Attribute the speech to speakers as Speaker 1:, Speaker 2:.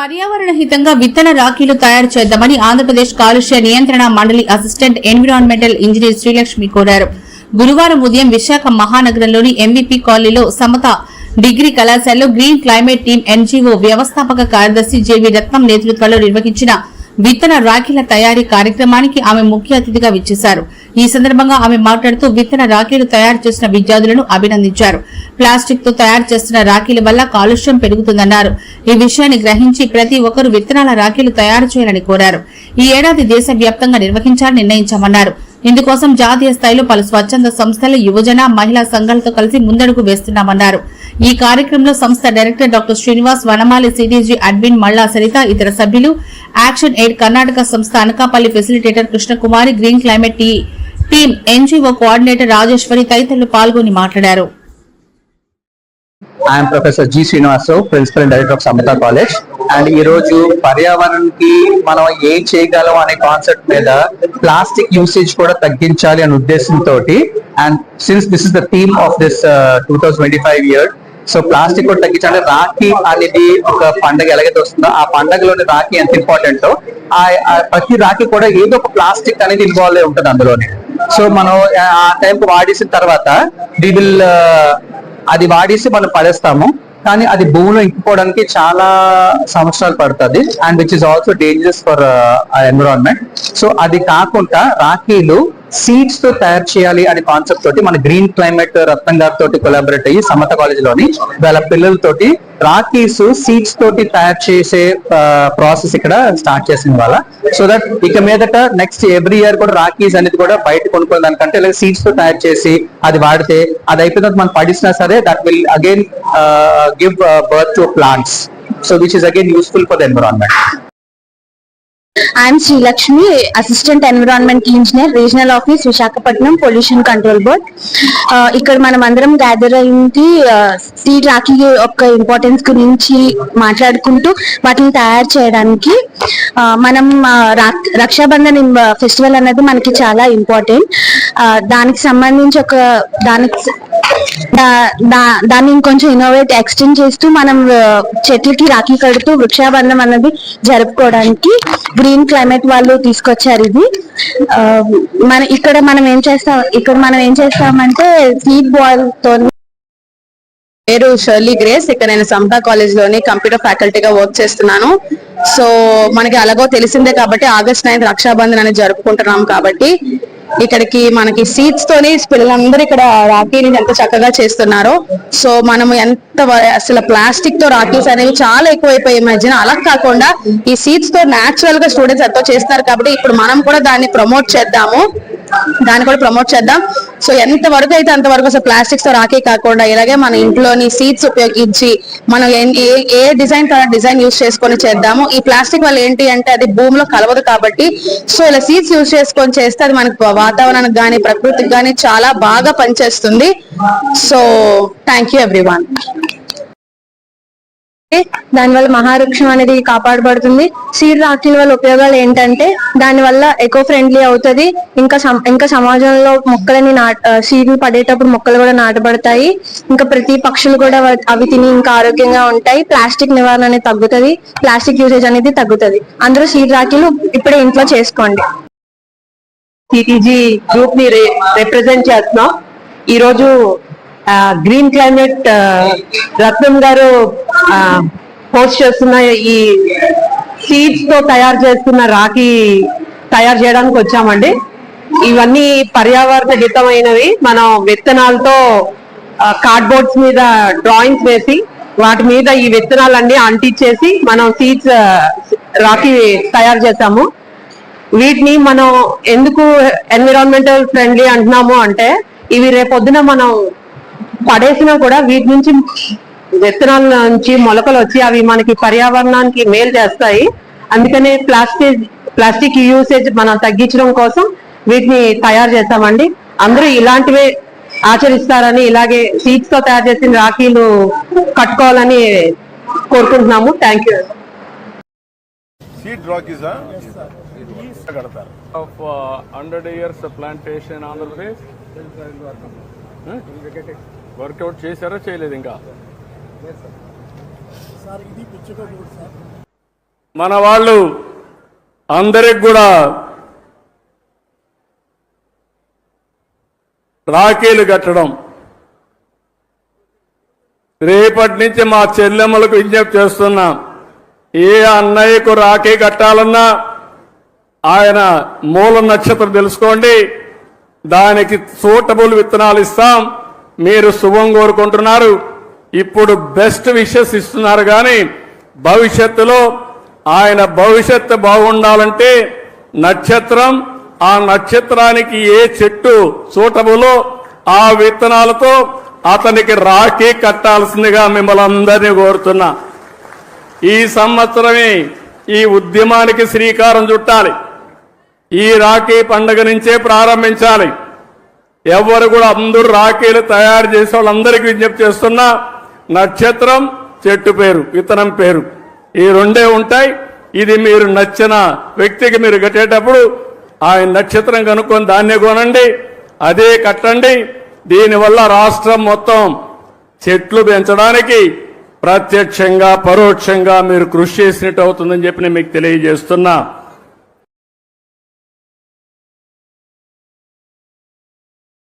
Speaker 1: పర్యావరణ హితంగా విత్తన రాఖీలు తయారు చేద్దామని ఆంధ్రప్రదేశ్ కాలుష్య నియంత్రణ మండలి అసిస్టెంట్ ఎన్విరాన్మెంటల్ ఇంజనీర్ శ్రీలక్ష్మి కోరారు. గురువారం ఉదయం విశాఖ మహానగరంలోని ఎంవీపీ కాలనీలో సమత డిగ్రీ కళాశాలలో గ్రీన్ క్లైమేట్ టీం ఎన్జీఓ వ్యవస్థాపక కార్యదర్శి జేవి రత్నం నేతృత్వంలో నిర్వహించిన విత్తన రాఖీల తయారీ కార్యక్రమానికి ఆమె ముఖ్య అతిథిగా విచ్చేశారు. ఈ సందర్భంగా ఆమె మాట్లాడుతూ విత్తన రాఖీలు తయారు చేసిన విద్యార్థులను అభినందించారు. ప్లాస్టిక్తో తయారు చేస్తున్న రాఖీల వల్ల కాలుష్యం పెరుగుతుందన్నారు. ఈ విషయాన్ని గ్రహించి ప్రతి ఒక్కరూ విత్తనాల రాఖీలు తయారు చేయాలని కోరారు. ఈ ఏడాది దేశవ్యాప్తంగా నిర్వహించాలని నిర్ణయించామన్నారు. ఇందుకోసం జాతీయ స్థాయిలో పలు స్వచ్ఛంద సంస్థలు యువజన మహిళా సంఘాలతో కలిసి ముందడుగు వేస్తున్నామన్నారు. ఈ కార్యక్రమంలో సంస్థ director doctor Srinivas Vanamali CDG admin Malla Saritha ఇతర సభ్యులు యాక్షన్ ఎయిడ్ కర్ణాటక సంస్థ Anakapalli facilitator Krishnakumari green climate T team NGO coordinator Rajeswari తదితరులు పాల్గొని మాట్లాడారు.
Speaker 2: I'm professor G Srinivasarao principal and director of Samata college and ఈ రోజు పర్యావరణానికి మనం ఏం చేయగలం అనే కాన్సెప్ట్ మీద ప్లాస్టిక్ యూసేజ్ కూడా తగ్గించాలి అనే ఉద్దేశంతో and since this is the theme of this two thousand twenty five year so plastic కూడా తగ్గించాలి. రాఖీ అనేది ఒక పండగ ఎలాగైతే వస్తుందో ఆ పండగలోని రాఖీ ఎంత ఇంపార్టెంట్ ప్రతి రాఖీ కూడా ఏదో ఒక ప్లాస్టిక్ అనేది ఇన్వాల్వ్ అయి ఉంటుంది అందులోని. సో మనం ఆ టైంకి వాడేసిన తర్వాత వి విల్ అది వాడేసి మనం పడేస్తాము. కానీ అది భూమిలో ఇంకిపోవడానికి చాలా సంవత్సరాలు పడుతుంది. And which is also dangerous for environment so అది కాకుండా రాఖీలు సీడ్స్తో తయారు చేయాలి అనే కాన్సెప్ట్ తోటి మన గ్రీన్ క్లైమేట్ రత్నం గారి తోటి కొలాబరేట్ అయ్యి సమత కాలేజ్లోని వాళ్ళ పిల్లలతోటి రాఖీస్ సీడ్స్ తోటి తయారు చేసే ప్రాసెస్ ఇక్కడ స్టార్ట్ చేసింది వాళ్ళ. సో దట్ ఇక మీదట నెక్స్ట్ ఎవ్రీ ఇయర్ కూడా రాఖీస్ అనేది కూడా బయట కొనుక్కునే దానికంటే లేదా సీడ్స్తో తయారు చేసి అది వాడితే అది అయిపోయిన మనం పడిసినా సరే that will again give birth to plants so which is again useful for the environment
Speaker 3: I'm Srilakshmi assistant environment engineer regional office Visakhapatnam pollution control board ఇక్కడ మనం అందరం గ్యాదర్ అయింది సీ రాఖీ యొక్క ఇంపార్టెన్స్ గురించి మాట్లాడుకుంటూ వాటిని తయారు చేయడానికి మనం రక్షాబంధన్ ఫెస్టివల్ అనేది మనకి చాలా ఇంపార్టెంట్ దానికి సంబంధించి ఒక దానికి దాన్ని ఇంకొంచెం ఇన్నోవేట్ ఎక్స్టెండ్ చేస్తూ మనం చెట్లకి రాఖీ కడుతూ వృక్షాబంధం అనేది జరుపుకోవడానికి గ్రీన్ క్లైమేట్ వాళ్ళు తీసుకొచ్చారు ఇది. మన ఇక్కడ మనం ఏం చేస్తాం ఇక్కడ మనం ఏం చేస్తామంటే సీడ్ బాల్తో
Speaker 4: పేరు షర్లీ గ్రేస్ ఇక్కడ నేను సమతా కాలేజ్లోని కంప్యూటర్ ఫ్యాకల్టీగా వర్క్ చేస్తున్నాను. సో మనకి అలాగో తెలిసిందే కాబట్టి ఆగస్ట్ నైన్త్ రక్షాబంధన్ అనేది జరుపుకుంటున్నాం కాబట్టి ఇక్కడికి మనకి సీట్స్ తోని పిల్లలందరూ ఇక్కడ రాఖీని ఎంత చక్కగా చేస్తున్నారో. సో మనం ఎంత అసలు ప్లాస్టిక్తో రాఖీస్ అనేవి చాలా ఎక్కువైపోయాయి. మధ్యన అలా కాకుండా ఈ సీట్స్తో నాచురల్గా స్టూడెంట్స్ ఎంతో చేస్తారు కాబట్టి ఇప్పుడు మనం కూడా దాన్ని ప్రమోట్ చేద్దాము. దాన్ని కూడా ప్రమోట్ చేద్దాం. సో ఎంత వరకు అయితే అంతవరకు అసలు ప్లాస్టిక్స్తో రాకే కాకుండా ఇలాగే మన ఇంట్లోని సీట్స్ ఉపయోగించి మనం ఏ- ఏ- ఏ డిజైన్ డిజైన్ యూస్ చేసుకొని చేద్దాము. ఈ ప్లాస్టిక్ వల్ల ఏంటి అంటే అది భూమిలో కలవదు కాబట్టి సో ఇలా సీట్స్ యూస్ చేసుకొని చేస్తే అది మనకు వాతావరణానికి కానీ ప్రకృతికి కానీ చాలా బాగా పనిచేస్తుంది. సో థ్యాంక్ యూ ఎవ్రీవన్
Speaker 3: దాని వల్ల మహావృక్షం అనేది కాపాడబడుతుంది. సీడ్ రాఖీల వల్ల ఉపయోగాలు ఏంటంటే దాని వల్ల ఎకో ఫ్రెండ్లీ అవుతుంది. ఇంకా ఇంకా సమాజంలో మొక్కలని నాట సీడ్లు పడేటప్పుడు మొక్కలు కూడా నాటబడతాయి. ఇంకా ప్రతి పక్షులు కూడా అవి తిని ఇంకా ఆరోగ్యంగా ఉంటాయి. ప్లాస్టిక్ నివారణ అనేది తగ్గుతుంది. ప్లాస్టిక్ యూసేజ్ అనేది తగ్గుతుంది. అందరూ సీడ్ రాఖీలు ఇప్పుడే ఇంట్లో చేసుకోండి.
Speaker 5: సిటీజీ గ్రూప్ని రిప్రజెంట్ చేస్తున్నాం. ఈ రోజు గ్రీన్ క్లైమేట్ రత్నం గారు పోస్ట్ చేస్తున్న ఈ సీడ్స్తో తయారు చేస్తున్న రాఖీ తయారు చేయడానికి వచ్చామండి. ఇవన్నీ పర్యావరణ హితమైనవి. మనం విత్తనాలతో కార్డ్బోర్డ్స్ మీద డ్రాయింగ్స్ వేసి వాటి మీద ఈ విత్తనాలన్నీ అంటించేసి మనం సీడ్స్ రాఖీ తయారు చేసాము వీటిని మనం ఎందుకు ఎన్విరాన్మెంటల్ ఫ్రెండ్లీ అంటున్నాము అంటే ఇవి రేపొద్దున మనం పడేసినా కూడా వీటి నుంచి విత్తనాల నుంచి మొలకలు వచ్చి అవి మనకి పర్యావరణానికి మేలు చేస్తాయి. అందుకనే ప్లాస్టిక్ ప్లాస్టిక్ యూసేజ్ మనం తగ్గించడం కోసం వీటిని తయారు చేస్తామండి. అందరూ ఇలాంటివే ఆచరిస్తారని ఇలాగే సీడ్స్తో తయారు చేసిన రాఖీలు కట్టుకోవాలని కోరుకుంటున్నాము. Thank you
Speaker 6: 100 years plantation Andhra Pradesh workout చేశారా చేయలేదు ఇంకా? మన వాళ్ళు అందరికి కూడా రాఖీలు కట్టడం. రేపటి నుంచి మా చెల్లెమ్మలకు విజ్ఞప్తి చేస్తున్నాం ఏ అన్నయ్యకు రాఖీ కట్టాలన్నా ఆయన మూల నక్షత్రం తెలుసుకోండి. దానికి సూటబుల్ విత్తనాలు ఇస్తాం. మీరు శుభం కోరుకుంటున్నారు. ఇప్పుడు బెస్ట్ విషెస్ ఇస్తున్నారు కానీ భవిష్యత్తులో ఆయన భవిష్యత్తు బాగుండాలంటే నక్షత్రం ఆ నక్షత్రానికి ఏ చెట్టు సూటబులో ఆ విత్తనాలతో అతనికి రాఖీ కట్టాల్సిందిగా మిమ్మల్ని అందరినీ కోరుతున్నా. ఈ సంవత్సరమే ఈ ఉద్యమానికి శ్రీకారం చుట్టాలి. ఈ రాఖీ పండుగ నుంచే ప్రారంభించాలి. ఎవరు కూడా అందరూ రాఖీలు తయారు చేసే వాళ్ళందరికీ విజ్ఞప్తి చేస్తున్నా నక్షత్రం చెట్టు పేరు విత్తనం పేరు. ఈ రెండే ఉంటాయి. ఇది మీరు నచ్చిన వ్యక్తికి మీరు కట్టేటప్పుడు ఆయన నక్షత్రం కనుక్కొని దాన్నే కొనండి అదే కట్టండి. దీనివల్ల రాష్ట్రం మొత్తం చెట్లు పెంచడానికి ప్రత్యక్షంగా పరోక్షంగా మీరు కృషి చేసినట్టు అవుతుందని చెప్పి నేను మీకు తెలియజేస్తున్నా.